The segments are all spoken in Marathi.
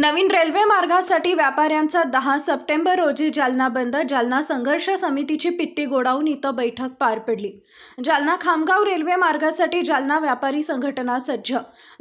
नवीन रेल्वे मार्गासाठी व्यापाऱ्यांचा दहा सप्टेंबर रोजी जालना बंद. जालना संघर्ष समितीची पित्ती गोडाऊन इथं बैठक पार पडली. जालना खामगाव रेल्वे मार्गासाठी जालना व्यापारी संघटना सज्ज.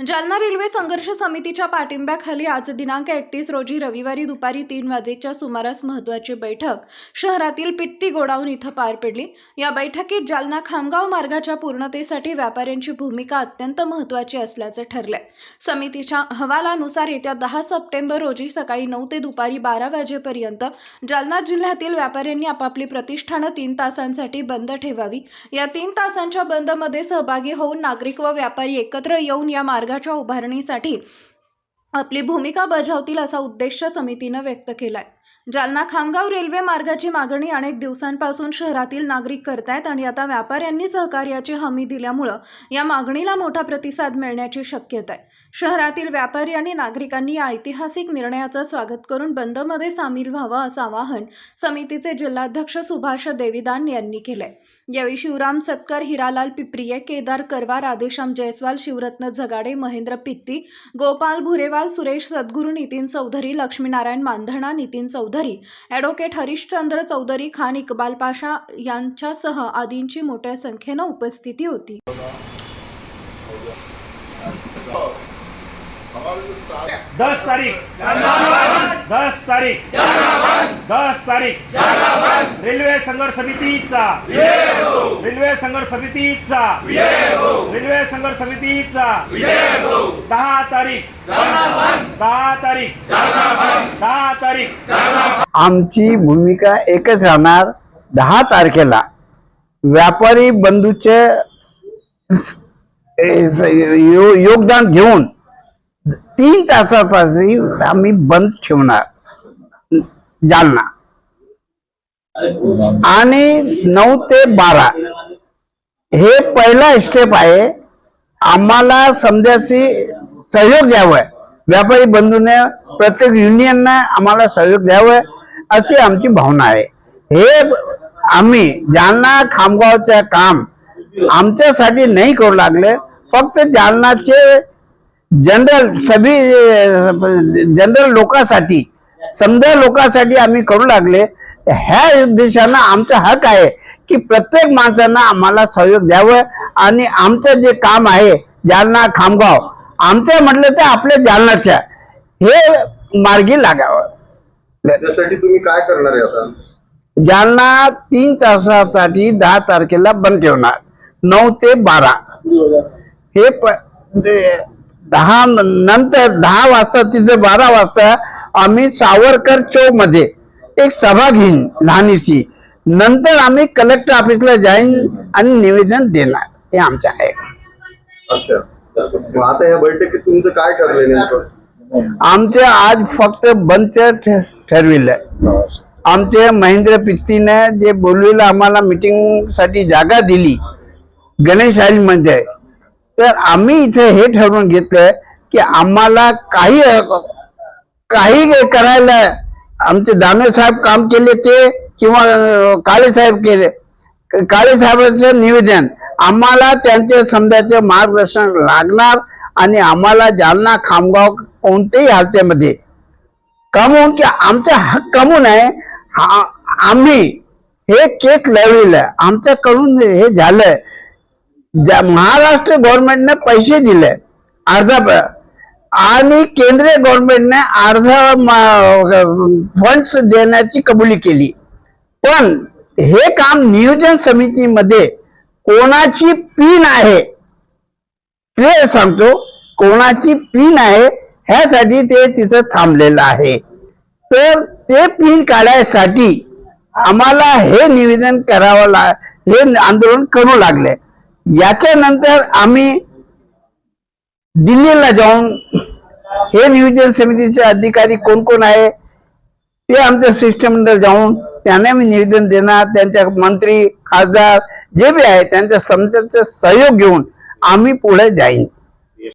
जालना रेल्वे संघर्ष समितीच्या पाठिंब्याखाली आज दिनांक एकतीस रोजी रविवारी दुपारी तीन वाजेच्या सुमारास महत्त्वाची बैठक शहरातील पित्ती गोडाऊन इथं पार पडली. या बैठकीत जालना खामगाव मार्गाच्या पूर्णतेसाठी व्यापाऱ्यांची भूमिका अत्यंत महत्त्वाची असल्याचं ठरलंय. समितीच्या अहवालानुसार येत्या दहा सप्टेंबर सप्टेंबर रोजी सकाळी नऊ ते दुपारी बारा वाजेपर्यंत जालना जिल्ह्यातील व्यापाऱ्यांनी आपापली प्रतिष्ठानं तीन तासांसाठी बंद ठेवावी. या तीन तासांच्या बंदमध्ये सहभागी होऊन नागरिक व व्यापारी एकत्र येऊन या मार्गाच्या उभारणीसाठी आपली भूमिका बजावतील असा उद्देश समितीनं व्यक्त केला आहे जालना खामगाव रेल्वे मार्गाची मागणी अनेक दिवसांपासून शहरातील नागरिक करतायत आणि आता व्यापाऱ्यांनी सहकार्याची हमी दिल्यामुळं या मागणीला मोठा प्रतिसाद मिळण्याची शक्यता आहे. शहरातील व्यापारी आणि नागरिकांनी या ऐतिहासिक निर्णयाचं स्वागत करून बंदमध्ये सामील व्हावं असं आवाहन समितीचे जिल्हाध्यक्ष सुभाष देविदान यांनी केलंय. यावेळी शिवराम सत्कर हिरालाल पिप्रिये केदार करवा आदेशाम जयस्वाल शिवरत्न झगाडे महेंद्र पित्ती गोपाल भुरेवाल सुरेश सद्गुरू नितीन चौधरी लक्ष्मीनारायण मांधणा नितीन चौधरी ॲडव्होकेट हरिश्चंद्र चौधरी खान इकबाल पाशा यांच्यासह आदींची मोठ्या संख्येनं उपस्थिती होती. दस तारीख. दस तारीख. दस तारीख. रेल्वे संघर्ष समितीचा. रेल्वे संघर्ष समितीचा. रेल्वे संघर्ष समितीचा. दहा तारीख. दहा तारीख. दहा तारीख. आमची भूमिका एकच राहणार दहा तारखेला. व्यापारी बंधूचे योगदान घेऊन तीन तासासाठी आम्ही बंद ठेवणार. जालना. आणि नऊ ते बारा. हे पहिला स्टेप आहे. आम्हाला समजाची सहयोग द्यावं. व्यापारी बंधूने प्रत्येक युनियनने आम्हाला सहयोग द्यावं अशी आमची भावना आहे. हे आम्ही जालना खामगावचं काम आमच्यासाठी नाही करू लागले. फक्त जालनाचे जनरल सभी जनरल लोकांसाठी समजा लोकांसाठी आम्ही करू लागले ह्या उद्देशानं आमचा हक आहे की प्रत्येक माणसानं आम्हाला सहयोग द्यावं आणि आमचं जे काम आहे जालना खामगाव आमचं म्हटलं तर आपल्या जालनाच्या हे मार्गी लागावं. त्यासाठी तुम्ही काय करणार आहे आता? जालना तीन तासासाठी दहा तारखेला बंद ठेवणार नऊ ते बारा. हे दहा नंतर दहा वाजता तिथे बारा वाजता आम्ही सावरकर चौकमध्ये एक सभा घेईन लहानीशी. नंतर आम्ही कलेक्टर ऑफिसला जाईन आणि निवेदन देणार. हे आमचं आहे. अच्छा. मग आता या बैठकीत तुमचं काय ठरलंय नेमकं? आमचे आज फक्त बंदच ठरविलंय. आमचे महेंद्र पित्तीने जे बोललेलं आम्हाला मीटिंगसाठी जागा दिली गणेश आईल म्हणजे तर आम्ही इथे हे ठरवून घेतलंय की आम्हाला काही काही करायला. आमचे दानवे साहेब काम केले ते किंवा अं, काळे साहेब केले. काळे साहेबांचं निवेदन आम्हाला त्यांचे समजाचे मार्गदर्शन लागणार आणि आम्हाला जालना खामगाव कोणत्याही हालतेमध्ये कमवून की आमचा हक कमवून आहे हा- आम्ही हे केस लावलेलं आमच्याकडून हे झालंय. ज्या- महाराष्ट्र गव्हर्नमेंटने पैसे दिले अर्धा प- आणि केंद्रीय गव्हर्नमेंटने अर्धा फंड्स देण्याची कबुली केली. पण हे काम नियोजन समितीमध्ये कोणाची पिन आहे क्लिअर सांगतो कोणाची पिन आहे ह्यासाठी ते तिथं थांबलेलं आहे. तर ते पिन काढायसाठी आम्हाला हे निवेदन करावं ला हे आंदोलन करू लागले. याच्यानंतर आम्ही दिल्लीला जाऊन हे नियोजन समितीचे अधिकारी कोण कोण आहे ते आमच्या शिष्टमंडळ जाऊन त्यांना मी निवेदन देणार त्यांच्या मंत्री खासदार जे बी आहे त्यांच्या समजाचा सहयोग घेऊन आम्ही पुढे जाईन.